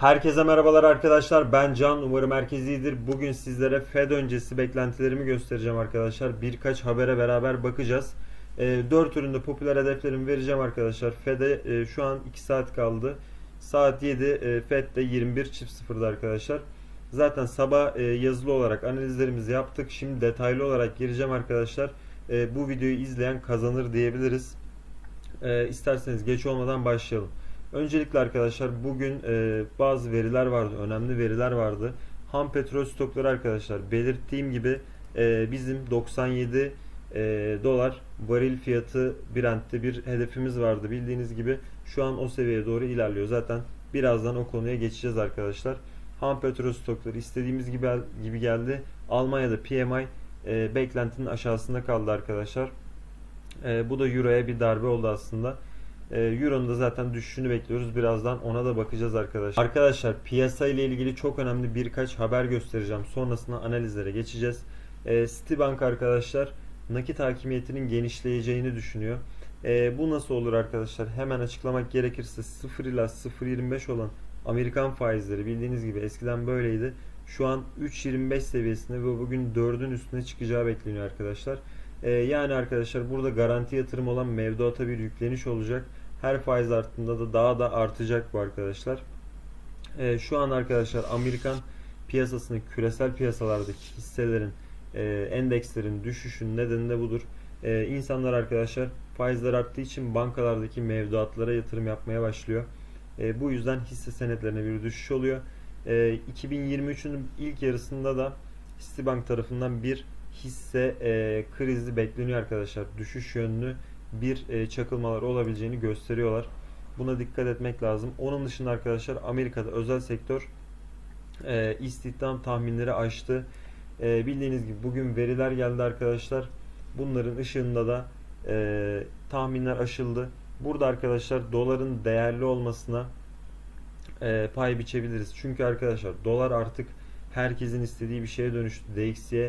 Herkese merhabalar arkadaşlar. Ben Can. Umarım herkes iyidir. Bugün sizlere Fed öncesi beklentilerimi göstereceğim arkadaşlar. Birkaç habere beraber bakacağız. 4 üründe popüler hedeflerimi vereceğim arkadaşlar. Fed'e e, şu an 2 saat kaldı. Saat 7, e, Fed'de 21.00'da arkadaşlar. Zaten sabah e, yazılı olarak analizlerimizi yaptık. Şimdi detaylı olarak gireceğim arkadaşlar. E, Bu videoyu izleyen kazanır diyebiliriz. E, İsterseniz geç olmadan başlayalım. Öncelikle arkadaşlar bugün e, bazı veriler vardı, önemli veriler vardı. Ham petrol stokları arkadaşlar belirttiğim gibi e, bizim 97 e, dolar varil fiyatı Brent'te bir hedefimiz vardı. Bildiğiniz gibi şu an o seviyeye doğru ilerliyor. Zaten birazdan o konuya geçeceğiz arkadaşlar. Ham petrol stokları istediğimiz gibi gibi geldi. Almanya'da PMI e, beklentinin aşağısında kaldı arkadaşlar. E, bu da Euro'ya bir darbe oldu aslında. E, Euro'nun da zaten düşüşünü bekliyoruz. Birazdan ona da bakacağız arkadaşlar. Arkadaşlar piyasa ile ilgili çok önemli birkaç haber göstereceğim. Sonrasında analizlere geçeceğiz. E, Citibank arkadaşlar nakit hakimiyetinin genişleyeceğini düşünüyor. E, bu nasıl olur arkadaşlar? Hemen açıklamak gerekirse 0 ila 0.25 olan Amerikan faizleri bildiğiniz gibi eskiden böyleydi. Şu an 3.25 seviyesinde ve bugün 4'ün üstüne çıkacağı bekleniyor arkadaşlar. E, yani arkadaşlar burada garanti yatırım olan mevduata bir yükleniş olacak. Her faiz arttığında da daha da artacak bu arkadaşlar. E, şu an arkadaşlar Amerikan piyasasını küresel piyasalardaki hisselerin e, endekslerin düşüşünün nedeni de budur. E, insanlar arkadaşlar faizler arttığı için bankalardaki mevduatlara yatırım yapmaya başlıyor. E, bu yüzden hisse senetlerine bir düşüş oluyor. E, 2023'ün ilk yarısında da Citibank tarafından bir hisse e, krizi bekleniyor arkadaşlar. Düşüş yönlü bir e, çakılmalar olabileceğini gösteriyorlar. Buna dikkat etmek lazım. Onun dışında arkadaşlar Amerika'da özel sektör e, istihdam tahminleri aştı. E, bildiğiniz gibi bugün veriler geldi arkadaşlar. Bunların ışığında da tahminler aşıldı. Burada arkadaşlar doların değerli olmasına pay biçebiliriz. Çünkü arkadaşlar dolar artık herkesin istediği bir şeye dönüştü. DXY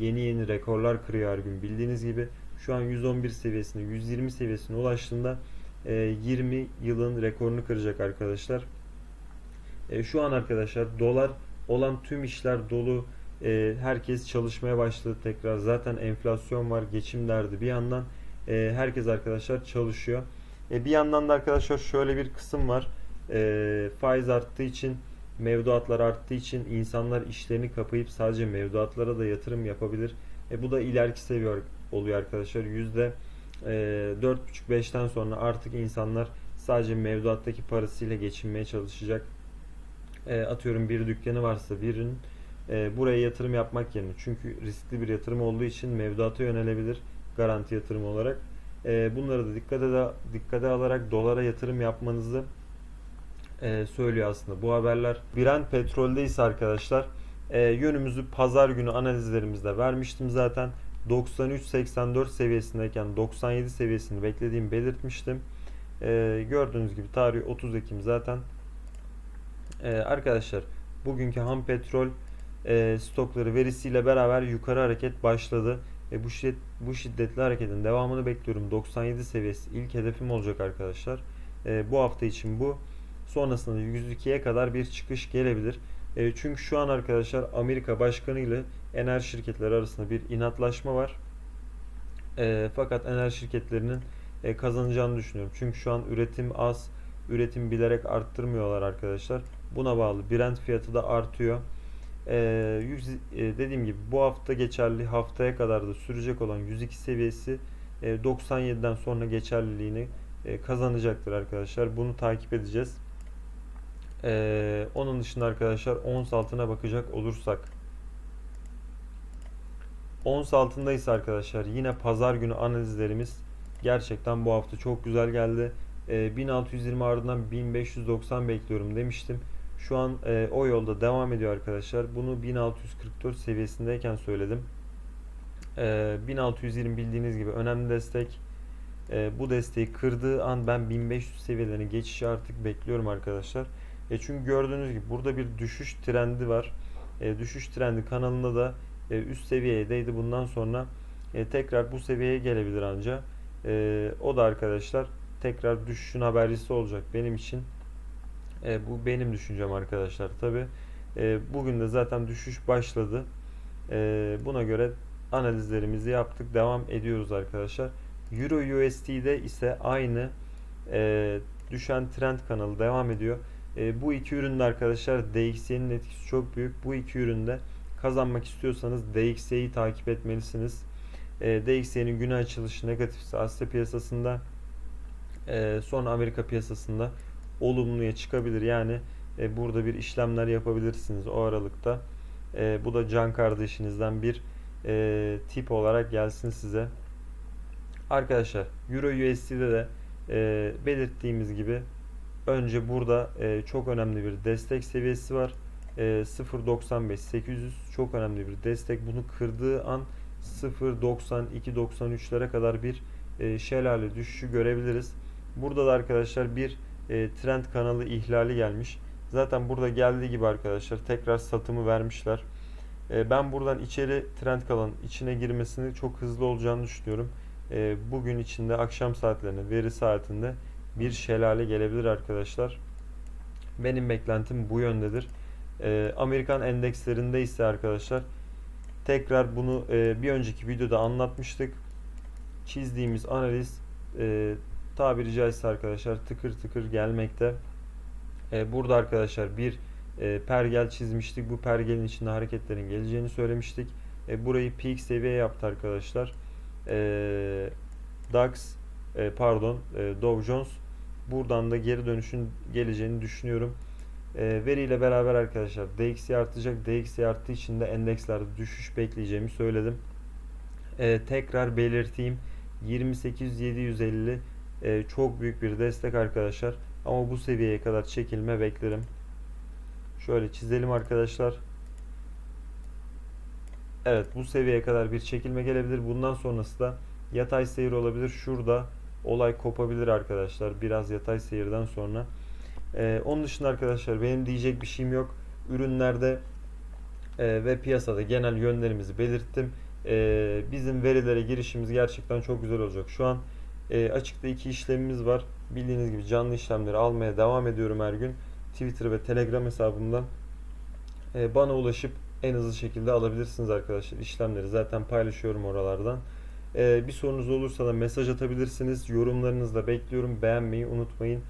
yeni yeni rekorlar kırıyor her gün. Bildiğiniz gibi şu an 111 seviyesine 120 seviyesine ulaştığında e, 20 yılın rekorunu kıracak arkadaşlar. E, şu an arkadaşlar dolar olan tüm işler dolu. E, herkes çalışmaya başladı tekrar. Zaten enflasyon var, geçim derdi. Bir yandan e, herkes arkadaşlar çalışıyor. E, bir yandan da arkadaşlar şöyle bir kısım var. E, faiz arttığı için mevduatlar arttığı için insanlar işlerini kapayıp sadece mevduatlara da yatırım yapabilir. E, bu da ileriki seviye oluyor arkadaşlar. Yüzde e, 4.5-5'ten sonra artık insanlar sadece mevduattaki parasıyla geçinmeye çalışacak. E, atıyorum bir dükkanı varsa birinin e, buraya yatırım yapmak yerine çünkü riskli bir yatırım olduğu için mevduata yönelebilir garanti yatırım olarak. E, bunları da dikkate, dikkate alarak dolara yatırım yapmanızı e, söylüyor aslında. Bu haberler Brent petrolde ise arkadaşlar e, yönümüzü pazar günü analizlerimizde vermiştim zaten. 93-84 seviyesindeyken 97 seviyesini beklediğimi belirtmiştim. E, gördüğünüz gibi tarih 30 Ekim zaten. E, arkadaşlar bugünkü ham petrol e, stokları verisiyle beraber yukarı hareket başladı. E, bu, şiddet, bu şiddetli hareketin devamını bekliyorum. 97 seviyesi ilk hedefim olacak arkadaşlar. E, bu hafta için bu. Sonrasında 102'ye kadar bir çıkış gelebilir. E, çünkü şu an arkadaşlar Amerika Başkanı ile enerji şirketleri arasında bir inatlaşma var. E, fakat enerji şirketlerinin e, kazanacağını düşünüyorum. Çünkü şu an üretim az, üretim bilerek arttırmıyorlar arkadaşlar. Buna bağlı Brent fiyatı da artıyor. E, yüz, e, dediğim gibi bu hafta geçerli haftaya kadar da sürecek olan 102 seviyesi e, 97'den sonra geçerliliğini e, kazanacaktır arkadaşlar. Bunu takip edeceğiz. Ee, onun dışında arkadaşlar ons altına bakacak olursak ons altındaysa arkadaşlar yine pazar günü analizlerimiz gerçekten bu hafta çok güzel geldi. Ee, 1620 ardından 1590 bekliyorum demiştim. Şu an e, o yolda devam ediyor arkadaşlar. Bunu 1644 seviyesindeyken söyledim. Ee, 1620 bildiğiniz gibi önemli destek. Ee, bu desteği kırdığı an ben 1500 seviyelerine geçişi artık bekliyorum arkadaşlar. E çünkü gördüğünüz gibi burada bir düşüş trendi var. E, düşüş trendi kanalında da e, üst seviyedeydi. Bundan sonra e, tekrar bu seviyeye gelebilir anca. E, o da arkadaşlar tekrar düşüşün habercisi olacak benim için. E, bu benim düşüncem arkadaşlar tabi. bugün de zaten düşüş başladı. Buna göre analizlerimizi yaptık. Devam ediyoruz arkadaşlar. Euro USD'de ise aynı düşen trend kanalı devam ediyor. Bu iki üründe arkadaşlar DXY'nin etkisi çok büyük. Bu iki üründe kazanmak istiyorsanız DXY'yi takip etmelisiniz. E, DXY'nin günü açılışı negatifse Asya piyasasında e, sonra Amerika piyasasında olumluya çıkabilir. Yani e, burada bir işlemler yapabilirsiniz o aralıkta. E, bu da can kardeşinizden bir e, tip olarak gelsin size. Arkadaşlar Euro USD'de de e, belirttiğimiz gibi önce burada e, çok önemli bir destek seviyesi var. E, 0.95 800 çok önemli bir destek. Bunu kırdığı an 0.92-93'lere kadar bir e, şelale düşüşü görebiliriz. Burada da arkadaşlar bir e, trend kanalı ihlali gelmiş. Zaten burada geldiği gibi arkadaşlar tekrar satımı vermişler. E, ben buradan içeri trend kanalın içine girmesini çok hızlı olacağını düşünüyorum. E, bugün içinde akşam saatlerinde veri saatinde bir şelale gelebilir arkadaşlar. Benim beklentim bu yöndedir. E, Amerikan endekslerinde ise arkadaşlar tekrar bunu e, bir önceki videoda anlatmıştık. Çizdiğimiz analiz e, tabiri caizse arkadaşlar tıkır tıkır gelmekte. E, burada arkadaşlar bir e, pergel çizmiştik. Bu pergelin içinde hareketlerin geleceğini söylemiştik. E, burayı peak seviye yaptı arkadaşlar. E, DAX e, pardon e, Dow Jones buradan da geri dönüşün geleceğini düşünüyorum. E, veriyle beraber arkadaşlar DXY artacak. DXY arttığı için de endekslerde düşüş bekleyeceğimi söyledim. E, tekrar belirteyim. 28.750 e, çok büyük bir destek arkadaşlar. Ama bu seviyeye kadar çekilme beklerim. Şöyle çizelim arkadaşlar. Evet bu seviyeye kadar bir çekilme gelebilir. Bundan sonrası da yatay seyir olabilir. Şurada olay kopabilir arkadaşlar. Biraz yatay seyirden sonra. Ee, onun dışında arkadaşlar benim diyecek bir şeyim yok. Ürünlerde e, ve piyasada genel yönlerimizi belirttim. E, bizim verilere girişimiz gerçekten çok güzel olacak. Şu an e, açıkta iki işlemimiz var. Bildiğiniz gibi canlı işlemleri almaya devam ediyorum her gün. Twitter ve Telegram hesabımdan e, bana ulaşıp en hızlı şekilde alabilirsiniz arkadaşlar. İşlemleri zaten paylaşıyorum oralardan. E, bir sorunuz olursa da mesaj atabilirsiniz. Yorumlarınızı da bekliyorum. Beğenmeyi unutmayın.